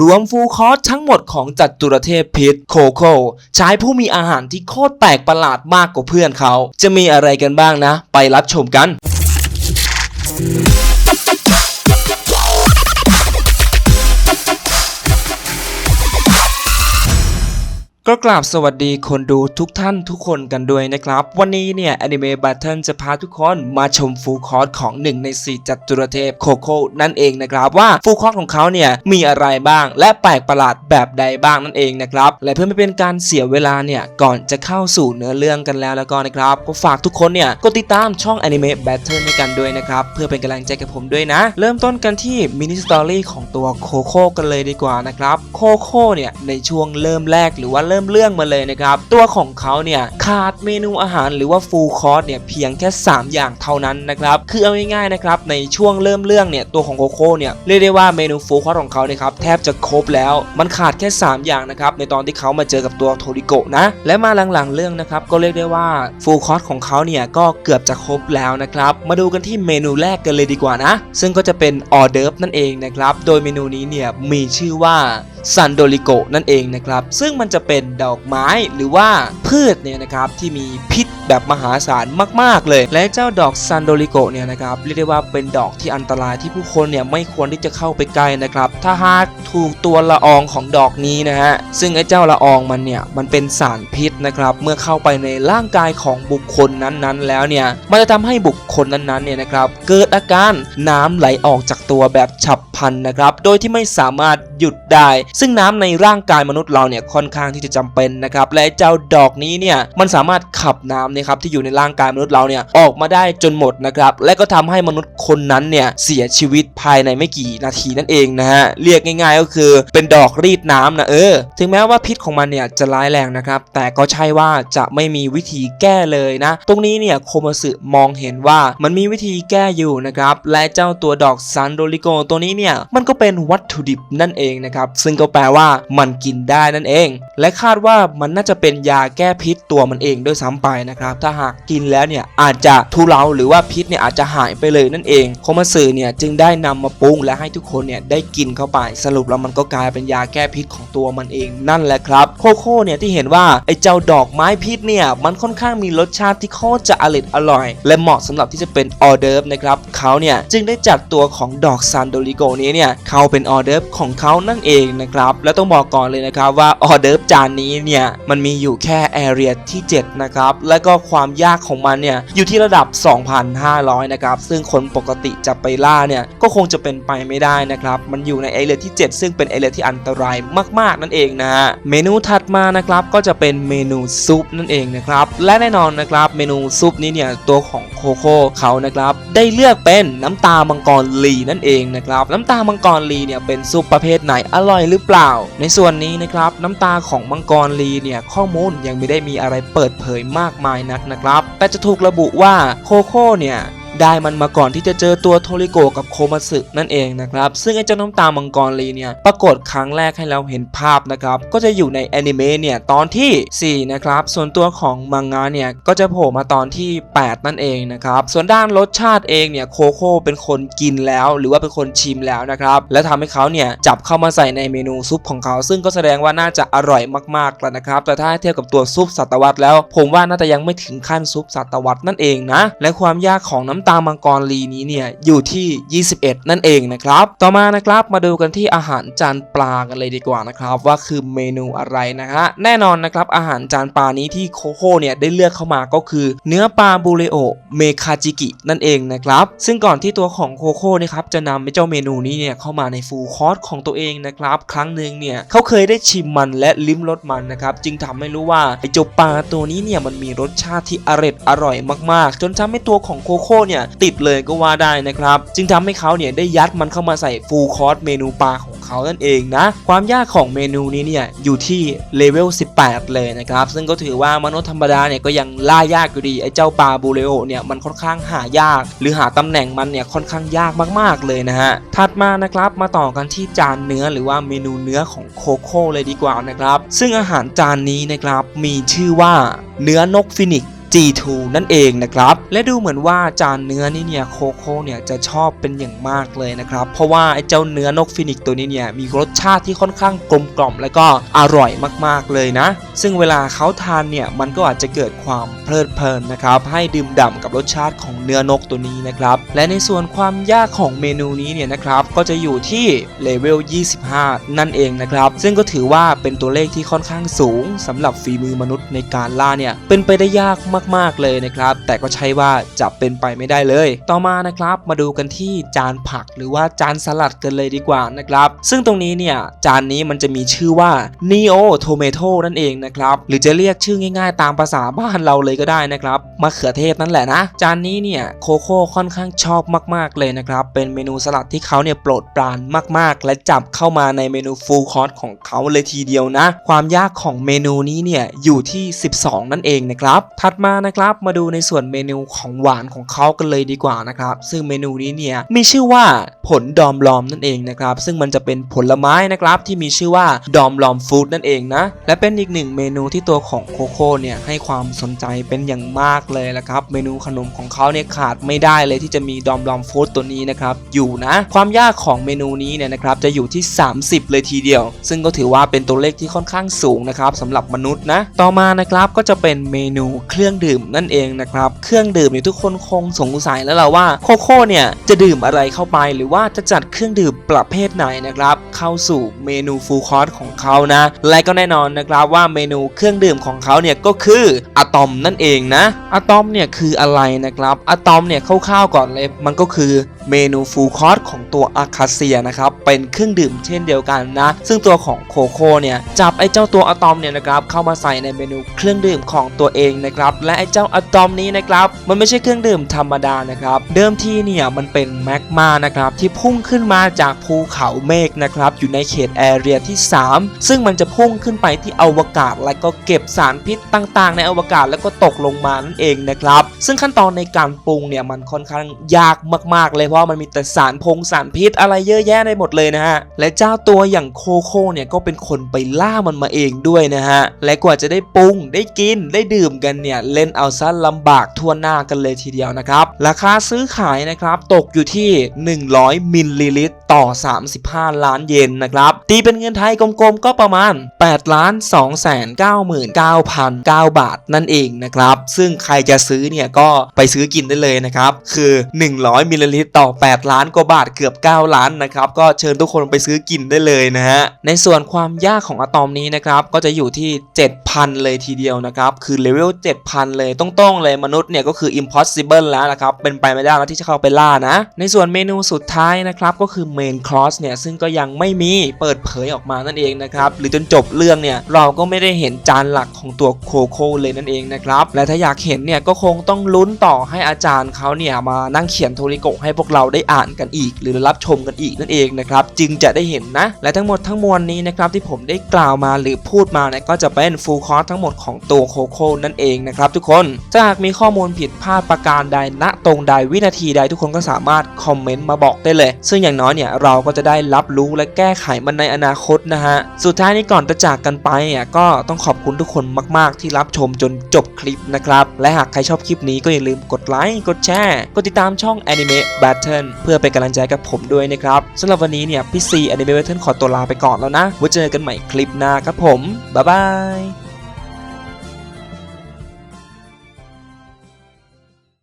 รวมฟูคอร์สทั้งหมดของจัตุรเทพพิษโคโค่ชายผู้มีอาหารที่โคตรแปลกประหลาดมากกว่าเพื่อนเขา จะมีอะไรกันบ้างนะ ไปรับชมกัน ก็กราบสวัสดีคนดูทุกท่านทุกคนกันด้วยนะครับ วันนี้เนี่ย Anime Battle จะพาทุกคนมาชมฟูคอร์สของ 1 ใน 4 จัตุรเทพโคโค่นั่นเองนะครับว่าฟูคอร์สของเขาเนี่ยมีอะไรบ้าง และแปลกประหลาดแบบใดบ้างนั่นเองนะครับและเพื่อไม่เป็นการเสียเวลาเนี่ยก่อนจะเข้าสู่เนื้อเรื่องกันแล้วแล้วก็นะครับก็ฝากทุกคนเนี่ยกดติดตามช่อง Anime Battle ให้กันด้วยนะครับเพื่อเป็นกำลังใจกับผมด้วยนะ เริ่มต้นกันที่มินิสตอรี่ของตัวโคโค่กันเลยดีกว่านะครับโคโค่เนี่ยในช่วงเริ่มแรกหรือว่าเริ่มเรื่องมาเลยนะครับ ตัวของเขาเนี่ยขาดเมนูอาหารหรือว่าฟูลคอร์สเนี่ยเพียงแค่ 3 อย่างเท่านั้นนะครับ คือเอาง่ายๆนะครับในช่วงเริ่มเรื่องเนี่ยตัวของโคโค่เนี่ยเรียกได้ว่าเมนูฟูลคอร์สของเขาเนี่ยครับแทบจะครบแล้ว มันขาดแค่ 3 อย่างนะครับในตอนที่เขามาเจอกับตัวโทริโกะนะ และมาหลังๆเรื่องนะครับก็เรียกได้ว่าฟูลคอร์สของเขาเนี่ยก็เกือบจะครบแล้วนะครับมาดูกันที่เมนูแรกกันเลยดีกว่านะ ซึ่งก็จะเป็นออเดิร์ฟนั่นเองนะครับโดยเมนูนี้เนี่ยมีชื่อว่า ซันโดริโกนั่นเองนะครับ ซึ่งมันจะเป็นดอกไม้หรือว่าพืชเนี่ยนะครับที่มีพิษแบบมหาศาลมาก ๆ เลย และเจ้าดอกซันโดริโกเนี่ยนะครับเรียกได้ว่าเป็นดอกที่อันตรายที่ผู้คนเนี่ยไม่ควรที่จะเข้าไปใกล้นะครับ ถ้าหากถูกตัวละอองของดอกนี้นะฮะซึ่งไอ้เจ้าละอองมันเนี่ยมันเป็นสารพิษนะครับเมื่อเข้าไปในร่างกายของบุคคลนั้นๆ แล้วเนี่ยมันจะทำให้บุคคลนั้นๆเนี่ยนะครับเกิดอาการน้ำไหลออกจากตัวแบบฉับพลันนะครับโดยที่ไม่สามารถหยุดได้ ซึ่งน้ำในร่างกายมนุษย์เราเนี่ยค่อนข้างที่จะจำเป็นนะครับและเจ้าดอกนี้เนี่ยมันสามารถขับน้นะครับที่อยู่ในร่างกายมนุษย์เราเนี่ยออกมาได้จนหมดนะครับและก็ทำให้มนุษย์คนนั้นเนี่ยเสียชีวิตภายในไม่กี่นาทีนั่นเองนะฮะเรียกง่ายๆก็คือเป็นดอกรีดน้ำนะเออ ถึงแม้ว่าพิษของมันเนี่ยจะร้ายแรงนะครับ แต่ก็ใช่ว่าจะไม่มีวิธีแก้เลยนะ ตรงนี้เนี่ยโคมาสึมองเห็นว่ามันมีวิธีแก้อยู่นะครับ และเจ้าตัวดอกซันโดริโกตัวนี้เนี่ยมันก็เป็นวัตถุดิบนั่นเองนะครับ ซึ่งก็แปลว่ามันกินได้นั่นเอง และคาดว่ามันน่าจะเป็นยาแก้พิษตัวมันเองด้วยซ้ำไปนะครับถ้าหากกินแล้วเนี่ยอาจจะทุเลาหรือว่าพิษเนี่ยอาจจะหายไปเลยนั่นเองโคมาสึเนี่ยจึงได้นำมาปรุงและให้ทุกคนเนี่ยได้กินเข้าไปสรุปแล้วมันก็กลายเป็นยาแก้พิษของตัวมันเองนั่นแหละครับ โคโค่เนี่ยที่เห็นว่าไอ้เจ้าดอกไม้พิษเนี่ยมันค่อนข้างมีรสชาติที่โคตรจะอร่อยอร่อย และเหมาะสำหรับที่จะเป็นออเดิร์ฟนะครับเขาเนี่ยจึงได้จัดตัวของดอกซานโดริโกนี้เนี่ยเขาเป็นออเดิร์ฟของเขานั่นเองนะครับและต้องบอกก่อนเลยนะครับว่าออเดิร์ฟจานนี้เนี่ยมันมีอยู่แค่แอเรียที่ 7 นะครับ และก็ความยากของมันเนี่ยอยู่ที่ระดับ 2,500 นะครับ ซึ่งคนปกติจะไปล่าเนี่ยก็คงจะเป็นไปไม่ได้นะครับ มันอยู่ในแอเรียที่ 7 ซึ่งเป็นแอเรียที่อันตรายมาก ๆ นั่นเองนะฮะเมนูถัดมานะครับก็จะเป็นเมนูซุปนั่นเองนะครับและแน่นอนนะครับเมนูซุปนี้เนี่ยตัวของโคโค่เขานะครับได้เลือกเป็นน้ำตามังกรลีนั่นเองนะครับน้ำตามังกรลีเนี่ยเป็นซุปประเภทไหนอร่อยหรือเปล่า ในส่วนนี้นะครับน้ำตาของมังกรลีเนี่ยข้อมูลยังไม่ได้มีอะไรเปิดเผยมากมายนักนะครับ แต่จะถูกระบุว่าโคโค่เนี่ย ได้มันมาก่อนที่จะเจอตัวโทริโกกับโคมาสึนั่นเองนะครับ ซึ่งไอ้เจ้าน้ำตามังกรลีเนี่ยปรากฏครั้งแรกให้เราเห็นภาพนะครับ ก็จะอยู่ในแอนิเมะเนี่ยตอนที่ 4 นะครับ ส่วนตัวของมังงะเนี่ยก็จะโผล่มาตอนที่ 8 นั่นเองนะครับ ส่วนด้านรสชาติเองเนี่ยโคโค่เป็นคนกินแล้ว หรือว่าเป็นคนชิมแล้วนะครับ และทำให้เขาเนี่ยจับเข้ามาใส่ในเมนูซุปของเขา ซึ่งก็แสดงว่าน่าจะอร่อยมากๆแล้วนะครับ แต่ถ้าเทียบกับตัวซุปสัตวรรษแล้ว ผมว่าน่าจะยังไม่ถึงขั้นซุปสัตวรรษนั่นเองนะ และความยากของน้ำตาามังกรลีนี้เนี่ยอยู่ที่ 21 นั่นเองนะครับ ต่อมานะครับมาดูกันที่อาหารจานปลากันเลยดีกว่านะครับ ว่าคือเมนูอะไรนะฮะแน่นอนนะครับอาหารจานปลานี้ที่โคโค่เนี่ยได้เลือกเข้ามาก็คือ เนื้อปลาบูเรโอเมคาจิกินั่นเองนะครับซึ่งก่อนที่ตัวของโคโค่นะครับจะนำเจ้าเมนูนี้เนี่ยเข้ามาในฟูลคอร์สของตัวเองนะครับ ครั้งหนึ่งเนี่ยเขาเคยได้ชิมมันและลิ้มรสมันนะครับจึงทำให้รู้ว่าไอ้เจ้าปลาตัวนี้เนี่ยมันมีรสชาติที่อร่อยอร่อยมากๆ จนทำให้ตัวของโคโค่เนี่ยติดเลยก็ว่าได้นะครับ จึงทำให้เขาเนี่ยได้ยัดมันเข้ามาใส่ฟูลคอร์สเมนูปลาของเขานั่นเองนะ ความยากของเมนูนี้เนี่ยอยู่ที่เลเวล 18 เลยนะครับ ซึ่งก็ถือว่ามนุษย์ธรรมดาเนี่ยก็ยังล่ายากอยู่ดี ไอ้เจ้าปลาบูเรโอเนี่ยมันค่อนข้างหายาก หรือหาตำแหน่งมันเนี่ยค่อนข้างยากมากๆเลยนะฮะ ถัดมานะครับมาต่อกันที่จานเนื้อหรือว่าเมนูเนื้อของโคโค่เลยดีกว่านะครับ ซึ่งอาหารจานนี้นะครับมีชื่อว่าเนื้อนกฟินิก G2 นั่นเองนะครับ และดูเหมือนว่าจานเนื้อนี่เนี่ยโคโค่เนี่ยจะชอบเป็นอย่างมากเลยนะครับ เพราะว่าไอ้เจ้าเนื้อนกฟินิกตัวนี้เนี่ยมีรสชาติที่ค่อนข้างกลมกล่อม และก็อร่อยมากๆเลยนะ ซึ่งเวลาเขาทานเนี่ยมันก็อาจจะเกิดความเพลิดเพลินนะครับ ให้ดื่มด่ำกับรสชาติของเนื้อนกตัวนี้นะครับ และในส่วนความยากของเมนูนี้เนี่ยนะครับก็จะอยู่ที่เลเวล 25 นั่นเองนะครับ ซึ่งก็ถือว่าเป็นตัวเลขที่ค่อนข้างสูงสำหรับฝีมือมนุษย์ในการล่าเนี่ยเป็นไปได้ยากมากๆ เลยนะครับ แต่ก็ใช่ว่าจะเป็นไปไม่ได้เลย ต่อมานะครับ มาดูกันที่จานผักหรือว่าจานสลัดกันเลยดีกว่านะครับ ซึ่งตรงนี้เนี่ย จานนี้มันจะมีชื่อว่า Neo Tomato นั่นเองนะครับ หรือจะเรียกชื่อง่าย ๆ ตามภาษาบ้านเราเลยก็ได้นะครับมะเขือเทศนั่นแหละนะ จานนี้เนี่ยโคโค่ค่อนข้างชอบมาก ๆ เลยนะครับ เป็นเมนูสลัดที่เขาเนี่ยโปรดปรานมาก ๆ และจับเข้ามาในเมนูฟูลคอร์สของเขาเลยทีเดียวนะ ความยากของเมนูนี้เนี่ยอยู่ที่ 12 นั่นเองนะครับ ถัดมานะครับ มาดูในส่วนเมนูของหวานของเขากันเลยดีกว่านะครับ ซึ่งเมนูนี้เนี่ยมีชื่อว่าผลดอมลอมนั่นเองนะครับ ซึ่งมันจะเป็นผลไม้นะครับที่มีชื่อว่าดอมลอมฟู้ดนั่นเองนะและเป็นอีกหนึ่งเมนูที่ตัวของโคโค่เนี่ยให้ความสนใจเป็นอย่างมากเลยละครับ เมนูขนมของเขาเนี่ยขาดไม่ได้เลยที่จะมีดอมลอมฟู้ดตัวนี้นะครับอยู่นะความยากของเมนูนี้เนี่ยนะครับจะอยู่ที่ 30 เลยทีเดียว ซึ่งก็ถือว่าเป็นตัวเลขที่ค่อนข้างสูงนะครับสำหรับมนุษย์นะต่อมานะครับก็จะเป็นเมนูเครื่องดื่มนั่นเองนะครับ เครื่องดื่มเนี่ยทุกคนคงสงสัยแล้วล่ะว่าโคโค่เนี่ยจะดื่มอะไรเข้าไปหรือว่าจะจัดเครื่องดื่มประเภทไหนนะครับ เข้าสู่เมนูฟูลคอร์สของเขานะ และก็แน่นอนนะครับว่าเมนูเครื่องดื่มของเขาเนี่ยก็คืออะตอมนั่นเองนะอะตอมเนี่ยคืออะไรนะครับอะตอมเนี่ยคร่าวๆก่อนเลยมันก็คือเมนูฟูลคอร์สของตัวอาคาเซียนะครับเป็นเครื่องดื่มเช่นเดียวกันนะ ซึ่งตัวของโคโค่เนี่ยจับไอ้เจ้าตัวอะตอมเนี่ยนะครับเข้ามาใส่ในเมนูเครื่องดื่มของตัวเองนะครับและไอ้เจ้าอะตอมนี้นะครับมันไม่ใช่เครื่องดื่มธรรมดานะครับ เดิมทีเนี่ยมันเป็นแมกมานะครับที่พุ่งขึ้นมาจากภูเขาเมฆนะครับอยู่ในเขตแอเรียที่ 3 ซึ่งมันจะพุ่งขึ้นไปที่อวกาศ และก็เก็บสารพิษต่างๆ ในอวกาศแล้วก็ตกลงมานั่นเองนะครับซึ่งขั้นตอนในการปรุงเนี่ยมันค่อนข้างยากมากๆ เลยเพราะมันมีแต่สารพงสารพิษอะไรเยอะแยะในหมดเลยนะฮะและเจ้าตัวอย่างโคโค่เนี่ยก็เป็นคนไปล่ามันมาเองด้วยนะฮะและกว่าจะได้ปรุงได้กินได้ดื่มกันเนี่ยเลนเอาซะลำบากทั่วหน้ากันเลยทีเดียวนะครับ ราคาซื้อขายนะครับตกอยู่ที่ 100 มิลลิลิตร ต่อ 35 ล้านเยนนะครับ ตีเป็นเงินไทยกลมๆ ก็ประมาณ8ล้าน2แสน99,009บาทนั่นเองนะครับ ซึ่งใครจะซื้อเนี่ยก็ไปซื้อกินได้เลยนะครับ คือ 100มิลลิลิตรต่อ 8 ล้านกว่าบาทเกือบ 9 ล้านนะครับ ก็เชิญทุกคนไปซื้อกินได้เลยนะฮะ ในส่วนความยากของอะตอมนี้นะครับก็จะอยู่ที่ 7,000 เลยทีเดียวนะครับคือเลเวล7,000 เลยต้องๆเลยมนุษย์เนี่ยก็คือ impossible แล้วนะครับเป็นไปไม่ได้แล้วที่จะเข้าไปล่านะ ในส่วนเมนูสุดท้ายนะครับก็คือเมนคลอสเนี่ยซึ่งก็ยังไม่มีเปิดเผยออกมานั่นเองนะครับหรือจนจบเรื่องเนี่ยเราก็ไม่ได้เห็นจานหลักของตัวโคโค่เลยนั่นเองนะครับและถ้าอยากเห็นเนี่ยก็คงต้องลุ้นต่อให้อาจารย์เขาเนี่ยมานั่งเขียนโทริโกะให้พวกเราได้อ่านกันอีก หรือรับชมกันอีกนั่นเองนะครับจึงจะได้เห็นนะ และทั้งหมดทั้งมวลนี้นะครับที่ผมได้กล่าวมาหรือพูดมาเนี่ยก็จะเป็นฟูลคอร์สทั้งหมดของตัวโคโค่นั่นเองนะครับทุกคนถ้าหากมีข้อมูลผิดพลาดประการใดณตรงใดวินาทีใดทุกคนก็สามารถคอมเมนต์มาบอกได้เลย ซึ่งอย่างน้อยเนี่ยเราก็จะได้รับรู้และแก้ไขมันในอนาคตนะฮะ สุดท้ายนี้ก่อนจะจากกันไปเนี่ยก็ต้องขอบคุณทุกคนมาก ๆ ที่รับชมจนจบคลิปนะครับ และหากใครชอบคลิปนี้ก็อย่าลืมกดไลค์ กดแชร์ กดติดตามช่อง Anime Battle เพื่อเป็นกำลังใจกับผมด้วยนะครับสำหรับวันนี้เนี่ยพี่ซี Anime Battle ขอตัวลาไปก่อนแล้วนะไว้เจอกันใหม่คลิปหน้าครับผมบ๊ายบาย